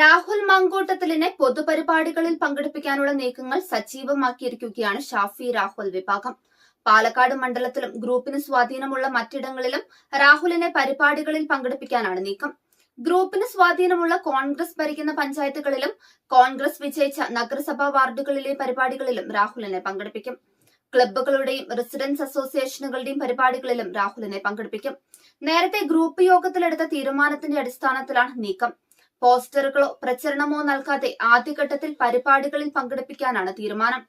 രാഹുൽ മങ്കോട്ടത്തിലിനെ പൊതുപരിപാടികളിൽ പങ്കെടുപ്പിക്കാനുള്ള നീക്കങ്ങൾ സജീവമാക്കിയിരിക്കുകയാണ് ഷാഫി രാഹുൽ വിഭാഗം. പാലക്കാട് മണ്ഡലത്തിലും ഗ്രൂപ്പിന് സ്വാധീനമുള്ള മറ്റിടങ്ങളിലും രാഹുലിനെ പരിപാടികളിൽ പങ്കെടുപ്പിക്കാനാണ് നീക്കം. ഗ്രൂപ്പിന് സ്വാധീനമുള്ള കോൺഗ്രസ് ഭരിക്കുന്ന പഞ്ചായത്തുകളിലും കോൺഗ്രസ് വിജയിച്ച നഗരസഭാ വാർഡുകളിലെ പരിപാടികളിലും രാഹുലിനെ പങ്കെടുപ്പിക്കും. ക്ലബ്ബുകളുടെയും റെസിഡൻസ് അസോസിയേഷനുകളുടെയും പരിപാടികളിലും രാഹുലിനെ പങ്കെടുപ്പിക്കും. നേരത്തെ ഗ്രൂപ്പ് യോഗത്തിലെടുത്ത തീരുമാനത്തിന്റെ അടിസ്ഥാനത്തിലാണ് നീക്കം. പോസ്റ്ററുകളോ പ്രചരണമോ നൽകാതെ ആദ്യഘട്ടത്തിൽ പരിപാടികളിൽ പങ്കെടുപ്പിക്കാനാണ് തീരുമാനം.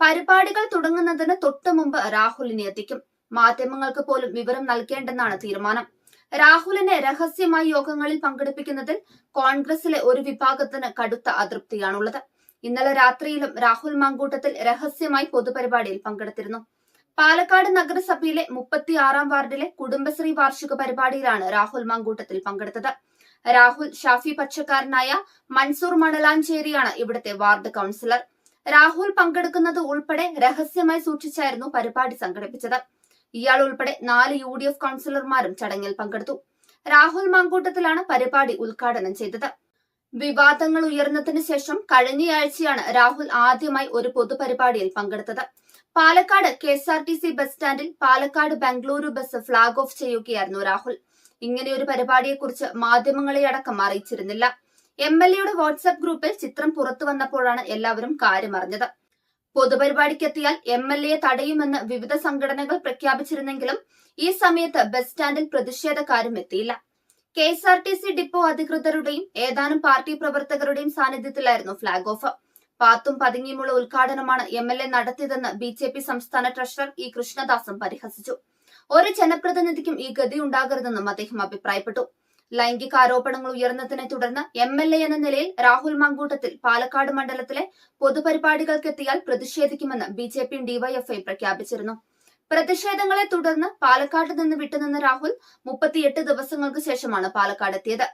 പരിപാടികൾ തുടങ്ങുന്നതിന് തൊട്ടു മുമ്പ് രാഹുലിനെ എത്തിക്കും. മാധ്യമങ്ങൾക്ക് പോലും വിവരം നൽകേണ്ടെന്നാണ് തീരുമാനം. രാഹുലിനെ രഹസ്യമായി യോഗങ്ങളിൽ പങ്കെടുപ്പിക്കുന്നതിൽ കോൺഗ്രസിലെ ഒരു വിഭാഗത്തിന് കടുത്ത അതൃപ്തിയാണുള്ളത്. ഇന്നലെ രാത്രിയിലും രാഹുൽ മാങ്കൂട്ടത്തിൽ രഹസ്യമായി പൊതുപരിപാടിയിൽ പങ്കെടുത്തിരുന്നു. പാലക്കാട് നഗരസഭയിലെ മുപ്പത്തിയാറാം വാർഡിലെ കുടുംബശ്രീ വാർഷിക പരിപാടിയിലാണ് രാഹുൽ മാങ്കൂട്ടത്തിൽ പങ്കെടുത്തത്. രാഹുൽ ഷാഫി പക്ഷക്കാരനായ മൻസൂർ മണലാഞ്ചേരിയാണ് ഇവിടുത്തെ വാർഡ് കൌൺസിലർ. രാഹുൽ പങ്കെടുക്കുന്നത് ഉൾപ്പെടെ രഹസ്യമായി സൂക്ഷിച്ചായിരുന്നു പരിപാടി സംഘടിപ്പിച്ചത്. ഇയാൾ ഉൾപ്പെടെ നാല് യു ഡി എഫ് കൌൺസിലർമാരും ചടങ്ങിൽ പങ്കെടുത്തു. രാഹുൽ മാങ്കൂട്ടത്തിലാണ് പരിപാടി ഉദ്ഘാടനം ചെയ്തത്. വിവാദങ്ങൾ ഉയർന്നതിന് ശേഷം കഴിഞ്ഞയാഴ്ചയാണ് രാഹുൽ ആദ്യമായി ഒരു പൊതുപരിപാടിയിൽ പങ്കെടുത്തത്. Palakkad K S R T C bus സ്റ്റാൻഡിൽ Palakkad Bengaluru bus flag off ചെയ്യുകയായിരുന്നു രാഹുൽ. ഇങ്ങനെയൊരു പരിപാടിയെക്കുറിച്ച് മാധ്യമങ്ങളെ അടക്കം അറിയിച്ചിരുന്നില്ല. എം എൽ എയുടെ വാട്സ്ആപ്പ് ഗ്രൂപ്പിൽ ചിത്രം പുറത്തു വന്നപ്പോഴാണ് എല്ലാവരും കാര്യമറിഞ്ഞത്. പൊതുപരിപാടിക്കെത്തിയാൽ എം എൽ എയെ തടയുമെന്ന് വിവിധ സംഘടനകൾ പ്രഖ്യാപിച്ചിരുന്നെങ്കിലും ഈ സമയത്ത് ബസ് സ്റ്റാൻഡിൽ പ്രതിഷേധക്കാരും എത്തിയില്ല. K S R T C depot അധികൃതരുടെയും ഏതാനും പാർട്ടി പ്രവർത്തകരുടെയും സാന്നിധ്യത്തിലായിരുന്നു ഫ്ളാഗ് ഓഫ്. പാത്തും പതുങ്ങിയുമുള്ള ഉദ്ഘാടനമാണ് എം എൽ എ നടത്തിയതെന്ന് ബി ജെ പി സംസ്ഥാന ട്രഷറർ ഇ കൃഷ്ണദാസും പരിഹസിച്ചു. ഒരു ജനപ്രതിനിധിക്കും ഈ ഗതി ഉണ്ടാകരുതെന്നും അദ്ദേഹം അഭിപ്രായപ്പെട്ടു. ലൈംഗിക ആരോപണങ്ങൾ ഉയർന്നതിനെ തുടർന്ന് എം എൽ എ എന്ന നിലയിൽ രാഹുൽ മങ്കൂട്ടത്തിൽ പാലക്കാട് മണ്ഡലത്തിലെ പൊതുപരിപാടികൾക്കെത്തിയാൽ പ്രതിഷേധിക്കുമെന്ന് ബി ജെ പിയും ഡിവൈഎഫ്ഐ പ്രഖ്യാപിച്ചിരുന്നു. പ്രതിഷേധങ്ങളെ തുടർന്ന് പാലക്കാട് നിന്ന് വിട്ടുനിന്ന രാഹുൽ മുപ്പത്തിയെട്ട് ദിവസങ്ങൾക്ക് ശേഷമാണ് പാലക്കാട് എത്തിയത്